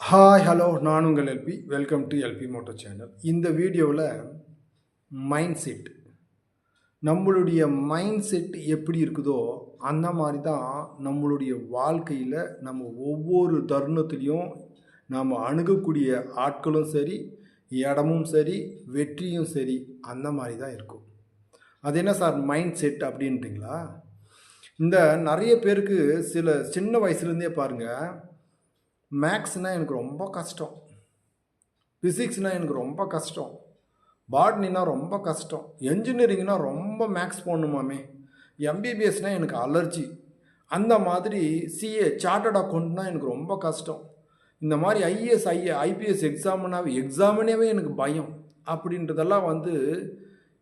Hi hello நான் உங்கள் LP welcome to LP moto channel இந்த வீடியோவில் மைண்ட் செட் நம்மளுடைய மைண்ட் செட் எப்படி இருக்குதோ அந்த மாதிரி தான் நம்மளுடைய வாழ்க்கையில் நம்ம ஒவ்வொரு தருணத்துலேயும் நாம் அணுகக்கூடிய ஆட்களும் சரி இடமும் சரி வெற்றியும் சரி அந்த மாதிரி தான் இருக்கும். அது என்ன சார் மைண்ட் செட் அப்படின்றீங்களா? இந்த நிறைய பேருக்கு சில சின்ன வயசுலேருந்தே பாருங்கள் மேக்ஸ்னால் எனக்கு ரொம்ப கஷ்டம். ஃபிசிக்ஸ்னால் எனக்கு ரொம்ப கஷ்டம். பாட்னினா ரொம்ப கஷ்டம். என்ஜினியரிங்னா ரொம்ப மேக்ஸ் போடணுமாமே. எம்பிபிஎஸ்னால் எனக்கு அலர்ஜி அந்த மாதிரி சிஏ சார்ட்டர்ட் அக்கௌண்ட்னா எனக்கு ரொம்ப கஷ்டம். இந்த மாதிரி ஐஏஎஸ் ஐஏ ஐபிஎஸ் எக்ஸாம்னாவே எக்ஸாமினேவே எனக்கு பயம். அப்படின்றதெல்லாம் வந்து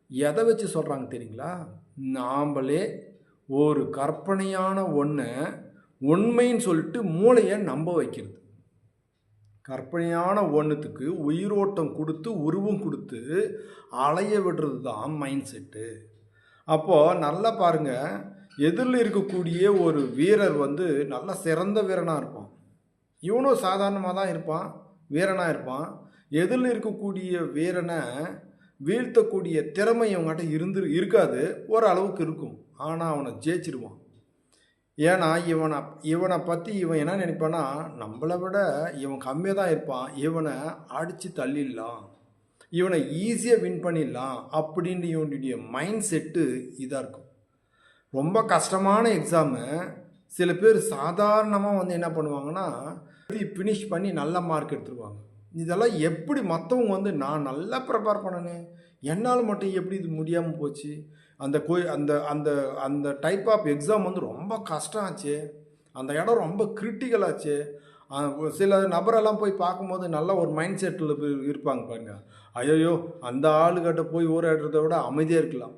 எதை வச்சு சொல்கிறாங்க தெரியுங்களா? நாம்பளே ஒரு கற்பனையான ஒன்றை உண்மைன்னு சொல்லிட்டு மூளையை நம்ப வைக்கிறது. கற்பனையான ஒன்றுத்துக்கு உயிரோட்டம் கொடுத்து உருவம் கொடுத்து அலைய விடுறது தான் மைண்ட் செட்டு அப்போது நல்லா பாருங்கள் எதிரில் இருக்கக்கூடிய ஒரு வீரர் வந்து நல்ல சிறந்த வீரனாக இருப்பான். இவனும் சாதாரணமாக தான் இருப்பான் வீரனாக இருப்பான். எதிரில் இருக்கக்கூடிய வீரனை வீழ்த்தக்கூடிய திறமை இவங்ககிட்ட இருந்து இருக்காது. ஓரளவுக்கு இருக்கும். ஆனால் அவனை ஜெயிச்சிருவான். ஏன்னா இவனை இவனை பற்றி இவன் என்ன நினைப்பான்னா நம்மளை விட இவன் கம்மியாக தான் இருப்பான். இவனை அடித்து தள்ளிடலாம். இவனை ஈஸியாக வின் பண்ணிடலாம் அப்படின்னு இவனுடைய மைண்ட் செட்டு இதாக இருக்கும். ரொம்ப கஷ்டமான எக்ஸாமு சில பேர் சாதாரணமாக வந்து என்ன பண்ணுவாங்கன்னா ஃபினிஷ் பண்ணி நல்ல மார்க் எடுத்துருவாங்க. இதெல்லாம் எப்படி மற்றவங்க வந்து நான் நல்லா ப்ரிப்பேர் பண்ணனேன் என்னால் மட்டும் எப்படி இது முடியாமல் போச்சு? அந்த கோயில் அந்த அந்த அந்த டைப் ஆஃப் எக்ஸாம் வந்து ரொம்ப கஷ்டம் ஆச்சு அந்த இடம் ரொம்ப கிரிட்டிக்கல் ஆச்சு. சில நபரெல்லாம் போய் பார்க்கும்போது நல்லா ஒரு மைண்ட் செட்டில் இருப்பாங்க பாருங்க. ஐயோயோ அந்த ஆளுகிட்ட போய் ஊராடுறத விட அமைதியாக இருக்கலாம்.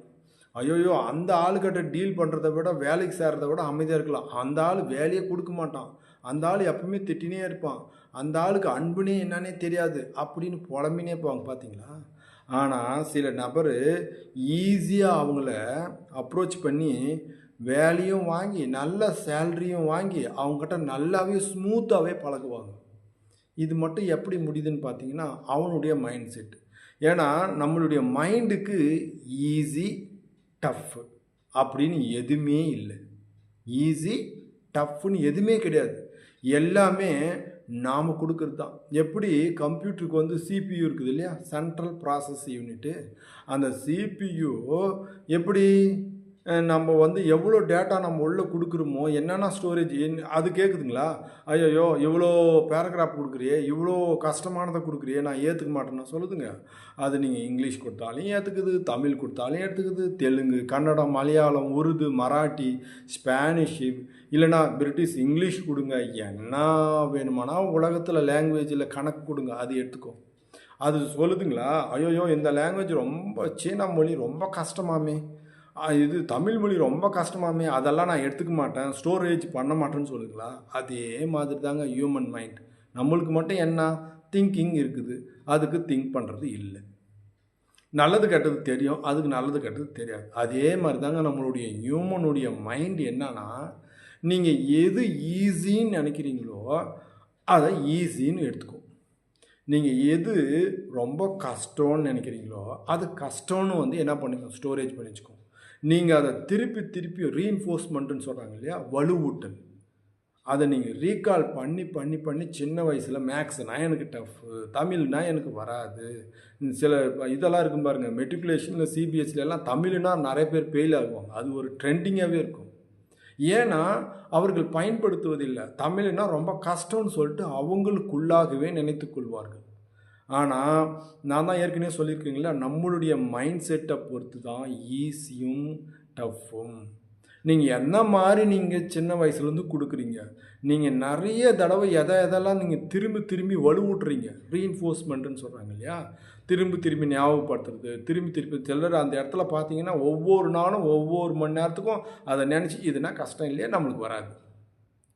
ஐயோயோ அந்த ஆளுகிட்ட டீல் பண்ணுறத விட வேலைக்கு சேர்றத விட அமைதியாக இருக்கலாம். அந்த ஆள் வேலையே கொடுக்க மாட்டான். அந்த ஆள் எப்பவுமே திட்டினே இருப்பான். அந்த ஆளுக்கு அன்புனே என்னன்னே தெரியாது. அப்படின்னு புலம்பினே போவாங்க பார்த்தீங்களா ஆனால் சில நபர் ஈஸியாக அவங்கள அப்ரோச் பண்ணி வேலையும் வாங்கி நல்ல சேல்ரியும் வாங்கி அவங்ககிட்ட நல்லாவே ஸ்மூத்தாகவே பழகுவாங்க. இது மட்டும் எப்படி முடியுதுன்னு பார்த்தீங்கன்னா அவனுடைய மைண்ட் செட் ஏன்னா நம்மளுடைய மைண்டுக்கு ஈஸி டஃப் அப்படின்னு எதுவுமே இல்லை. ஈஸி டஃப்னு எதுவுமே கிடையாது. எல்லாமே நாம் கொடுக்கறது தான். எப்படி? கம்ப்யூட்டருக்கு வந்து சிபியு இருக்குது இல்லையா? சென்ட்ரல் ப்ராசஸ் யூனிட்டு அந்த சிபியு எப்படி? நம்ம வந்து எவ்வளோ டேட்டா நம்ம உள்ளே கொடுக்குறோமோ என்னென்ன ஸ்டோரேஜ் அது கேட்குதுங்களா ஐயோ இவ்வளோ பேராகிராஃப் கொடுக்குறியே இவ்வளோ கஷ்டமானதை கொடுக்குறியே நான் ஏற்றுக்க மாட்டேன்னு சொல்லுதுங்க. அது நீங்கள் இங்கிலீஷ் கொடுத்தாலும் ஏற்றுக்குது தமிழ் கொடுத்தாலும் ஏற்றுக்குது தெலுங்கு கன்னடம் மலையாளம் உருது மராட்டி ஸ்பானிஷு இல்லைனா பிரிட்டிஷ் இங்கிலீஷ் கொடுங்க. என்ன வேணுமானா உலகத்தில் லாங்குவேஜில் கணக்கு கொடுங்க அது எடுத்துக்கோ. அது சொல்லுதுங்களா? ஐயோயோ இந்த லாங்குவேஜ் ரொம்ப சீனா மொழி ரொம்ப கஷ்டமாமே. இது தமிழ் மொழி ரொம்ப கஷ்டமாமே. அதெல்லாம் நான் எடுத்துக்க மாட்டேன். ஸ்டோரேஜ் பண்ண மாட்டேன்னு சொல்லுங்களா? அதே மாதிரி தாங்க ஹியூமன் மைண்ட் நம்மளுக்கு மட்டும் என்ன? திங்கிங் இருக்குது. அதுக்கு திங்க் பண்ணுறது இல்லை. நல்லது கெட்டது தெரியும். அதுக்கு நல்லது கெட்டது தெரியாது. அதே மாதிரி தாங்க நம்மளுடைய ஹியூமனுடைய மைண்ட் என்னன்னா நீங்கள் எது ஈஸின்னு நினைக்கிறீங்களோ அதை ஈஸின்னு எடுத்துக்கும் நீங்கள் எது ரொம்ப கஷ்டம்னு நினைக்கிறீங்களோ அது கஷ்டம்னு வந்து என்ன பண்ணுங்க ஸ்டோரேஜ் பண்ணி வச்சுக்கோங்க நீங்கள் அதை திருப்பி திருப்பி ரீஎன்ஃபோர்ஸ்மெண்ட்டுன்னு சொல்கிறாங்க இல்லையா? வலுவூட்டல். அதை நீங்கள் ரீகால் பண்ணி பண்ணி பண்ணி சின்ன வயசில் மேக்ஸ்னா எனக்கு டஃப் தமிழ்னா எனக்கு வராது. சில இதெல்லாம் இருக்கும் பாருங்கள் மெட்ரிகுலேஷனில் சிபிஎஸ்சிலலாம் தமிழ்னா நிறைய பேர் ஃபெயில் ஆகுவாங்க. அது ஒரு ட்ரெண்டிங்காகவே இருக்கும். ஏன்னா அவர்கள் பயன்படுத்துவதில்லை. தமிழ்னா ரொம்ப கஷ்டம்னு சொல்லிட்டு அவங்களுக்குள்ளாகவே நினைத்து கொள்வார்கள். ஆனால் நான் தான் ஏற்கனவே சொல்லியிருக்கீங்களா நம்மளுடைய மைண்ட் செட்டை பொறுத்து தான் ஈஸியும் டஃப்பும் நீங்கள் என்ன மாதிரி நீங்கள் சின்ன வயசுலேருந்து கொடுக்குறீங்க? நீங்கள் நிறைய தடவை எதை எதெல்லாம் நீங்கள் திரும்பி திரும்பி வலுவூட்டுறீங்க? ரீஎன்ஃபோர்ஸ்மெண்ட்டுன்னு சொல்கிறாங்க இல்லையா? திரும்பி திரும்பி ஞாபகப்படுத்துறது திரும்பி திருப்பி சிலர் அந்த இடத்துல பார்த்தீங்கன்னா ஒவ்வொரு நாளும் ஒவ்வொரு மணி நேரத்துக்கும் அதை நினச்சி இதுனா கஷ்டம் இல்லையா? நம்மளுக்கு வராது.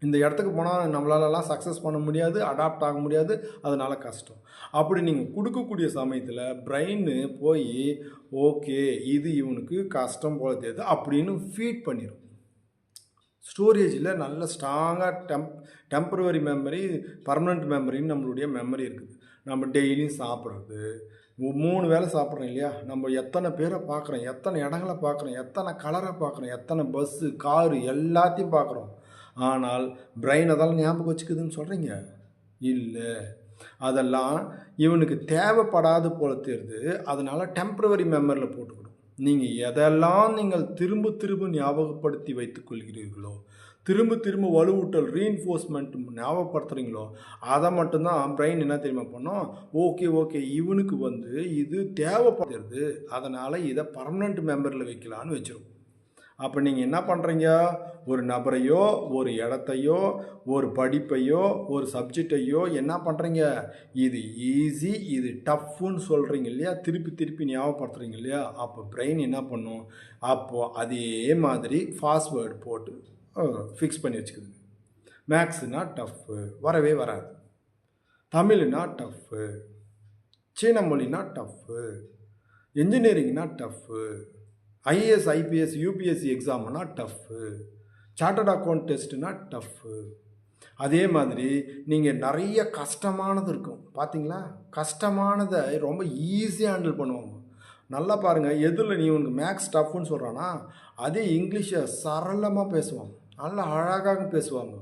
இந்த இடத்துக்கு போனால் நம்மளாலலாம் சக்ஸஸ் பண்ண முடியாது அடாப்ட் ஆக முடியாது அதனால் கஷ்டம். அப்படி நீங்கள் கொடுக்கக்கூடிய சமயத்தில் பிரெயின் போய் ஓகே இது இவனுக்கு கஷ்டம் போல தெரியுது அப்படின்னு ஃபீட் பண்ணிடும் ஸ்டோரேஜில் நல்ல ஸ்ட்ராங்காக டெம்ப் டெம்பரவரி மெமரி பர்மனெண்ட் மெமரின்னு நம்மளுடைய மெமரி இருக்குது. நம்ம டெய்லியும் சாப்பிட்றது மூணு வேளை சாப்பிட்றோம் இல்லையா? நம்ம எத்தனை பேரை பார்க்குறோம் எத்தனை இடங்களை பார்க்குறோம் எத்தனை கலரை பார்க்குறோம் எத்தனை பஸ்ஸு காரு எல்லாத்தையும் பார்க்குறோம். ஆனால் பிரெயின் அதெல்லாம் ஞாபகம் வச்சுக்குதுன்னு சொல்கிறீங்க இல்லை. அதெல்லாம் இவனுக்கு தேவைப்படாது போல தெரியுது அதனால் டெம்ப்ரவரி மெமரியில் போட்டுக்கணும். நீங்கள் எதெல்லாம் நீங்கள் திரும்ப திரும்ப ஞாபகப்படுத்தி வைத்துக்கொள்கிறீர்களோ திரும்ப திரும்ப வலுவூட்டல் ரீஎன்ஃபோர்ஸ்மெண்ட் ஞாபகப்படுத்துகிறீங்களோ அதை மட்டும்தான் பிரெயின் என்ன தெரியுமா பண்ணோம்? ஓகே ஓகே இவனுக்கு வந்து இது தேவைப்படுறது அதனால் இதை பர்மனெண்ட் மெம்பரில் வைக்கலான்னு வச்சுருக்கோம் அப்போ நீங்கள் என்ன பண்ணுறீங்க ஒரு நபரையோ ஒரு இடத்தையோ ஒரு படிப்பையோ ஒரு சப்ஜெக்டையோ என்ன பண்ணுறீங்க இது ஈஸி இது டஃப்புன்னு சொல்கிறீங்க இல்லையா? திருப்பி திருப்பி ஞாபகப்படுத்துறீங்க இல்லையா? அப்போ பிரெயின் என்ன பண்ணும்? அப்போது அதே மாதிரி பாஸ்வேர்டு போட்டு ஃபிக்ஸ் பண்ணி வச்சுக்குது மேக்ஸுனா டஃப்பு வரவே வராது. தமிழ்னா டஃப்பு சீன மொழினா tough இன்ஜினியரிங்னா tough IAS IPS UPSC எக்ஸாம்னா tough chartered account டெஸ்ட்டுனா tough அதே மாதிரி நீங்கள் நிறைய கஷ்டமானது இருக்கும். பார்த்தீங்களா கஷ்டமானதை ரொம்ப ஈஸியாக ஹேண்டில் பண்ணுவாங்க. நல்லா பாருங்கள் எதில் நீ உனக்கு மேக்ஸ் டஃப்னு சொல்கிறானா அதே இங்கிலீஷை சரளமாக பேசுவாங்க. நல்லா அழகாக பேசுவாங்க.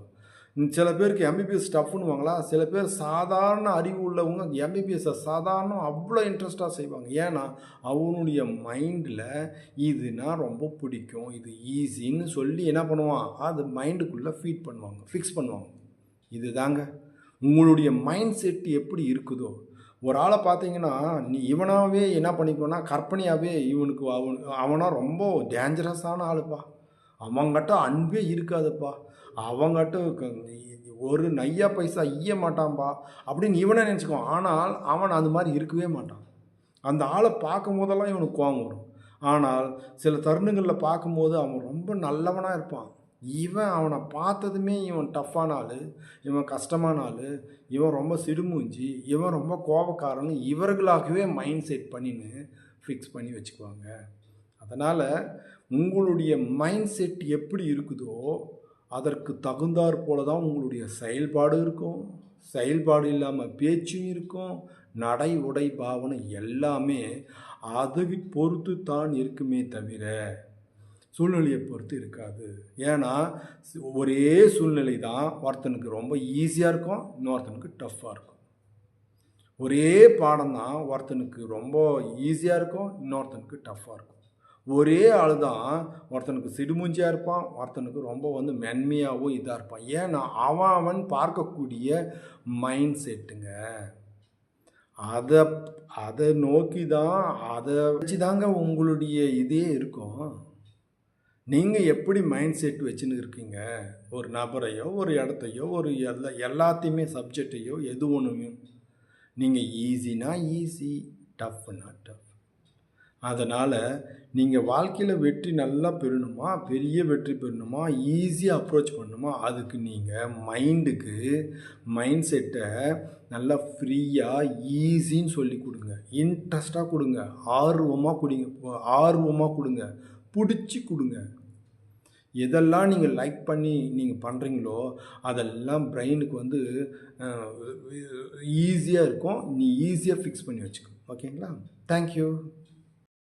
சில பேருக்கு எம்பிபிஎஸ் டஃப்னுவாங்களா? சில பேர் சாதாரண அறிவு உள்ளவங்க எம்பிபிஎஸ்ஸை சாதாரண அவ்வளோ இன்ட்ரெஸ்ட்டாக செய்வாங்க. ஏன்னா அவனுடைய மைண்டில் இதுனா ரொம்ப பிடிக்கும். இது ஈஸின்னு சொல்லி என்ன பண்ணுவான்? அது மைண்டுக்குள்ளே ஃபீட் பண்ணுவாங்க. ஃபிக்ஸ் பண்ணுவாங்க. இது தாங்க உங்களுடைய மைண்ட் செட் எப்படி இருக்குதோ. ஒரு ஆளை பார்த்தீங்கன்னா நீ இவனாகவே என்ன பண்ணிக்கோன்னா கற்பனையாகவே இவனுக்கு அவன் அவனா ரொம்ப டேஞ்சரஸான ஆளுப்பா. அவங்ககிட்ட அன்பே இருக்காதுப்பா. அவங்ககிட்ட ஒரு நையா பைசா ஈய மாட்டான்பா அப்படின்னு இவனை நினச்சிக்குவான். ஆனால் அவன் அந்த மாதிரி இருக்கவே மாட்டான். அந்த ஆளை பார்க்கும் போதெல்லாம் இவனுக்கு கோவம் வரும். ஆனால் சில தருணங்களில் பார்க்கும்போது அவன் ரொம்ப நல்லவனாக இருப்பான். இவன் அவனை பார்த்ததுமே இவன் டஃப்பான ஆள் இவன் கஷ்டமான ஆள் இவன் ரொம்ப சிடுமூஞ்சி இவன் ரொம்ப கோபக்காரன்னு இவர்களாகவே மைண்ட் செட் பண்ணின்னு ஃபிக்ஸ் பண்ணி வச்சுக்குவாங்க. அதனால் உங்களுடைய மைண்ட் செட் எப்படி இருக்குதோ அதற்கு தகுந்தாற் போல தான் உங்களுடைய செயல்பாடு இருக்கும். செயல்பாடு இல்லாமல் பேச்சும் இருக்கும். நடை உடை பாவனை எல்லாமே அதை பொறுத்து தான் இருக்குமே தவிர சூழ்நிலையை பொறுத்து இருக்காது. ஏன்னா ஒரே சூழ்நிலை தான் ஒருத்தனுக்கு ரொம்ப ஈஸியாக இருக்கும் இன்னொருத்தனுக்கு டஃப்பாக இருக்கும். ஒரே பாடம் தான் ஒருத்தனுக்கு ரொம்ப ஈஸியாக இருக்கும் இன்னொருத்தனுக்கு டஃப்பாக இருக்கும். ஒரே ஆள் தான் ஒருத்தனுக்கு சிடுமூஞ்சியாக இருப்பான் ஒருத்தனுக்கு ரொம்ப வந்து மென்மையாகவும் இதாக இருப்பான். ஏன்னா அவன் அவன் பார்க்கக்கூடிய மைண்ட் செட்டுங்க அதை அதை நோக்கி தான் அதை வச்சு தாங்க உங்களுடைய இதே இருக்கும். நீங்கள் எப்படி மைண்ட் செட் வச்சுன்னு இருக்கீங்க? ஒரு நபரையோ ஒரு இடத்தையோ ஒரு எல்லா எல்லாத்தையுமே சப்ஜெக்டையோ எது ஒன்றுமே நீங்கள் ஈஸினா ஈஸி டஃப்னா டஃப் அதனால் நீங்கள் வாழ்க்கையில் வெற்றி நல்லா பெறணுமா? பெரிய வெற்றி பெறணுமா? ஈஸியாக அப்ரோச் பண்ணணுமா அதுக்கு நீங்கள் மைண்டுக்கு மைண்ட் செட்டை நல்லா ஃப்ரீயாக ஈஸின்னு சொல்லி கொடுங்க. இன்ட்ரெஸ்ட்டாக கொடுங்க. ஆர்வமாக கொடுங்க. ஆர்வமாக கொடுங்க. பிடிச்சி கொடுங்க. எதெல்லாம் நீங்கள் லைக் பண்ணி நீங்கள் பண்ணுறீங்களோ அதெல்லாம் பிரெயினுக்கு வந்து ஈஸியாக இருக்கும். நீ ஈஸியாக ஃபிக்ஸ் பண்ணி வச்சுக்கோ. ஓகேங்களா தேங்க்யூ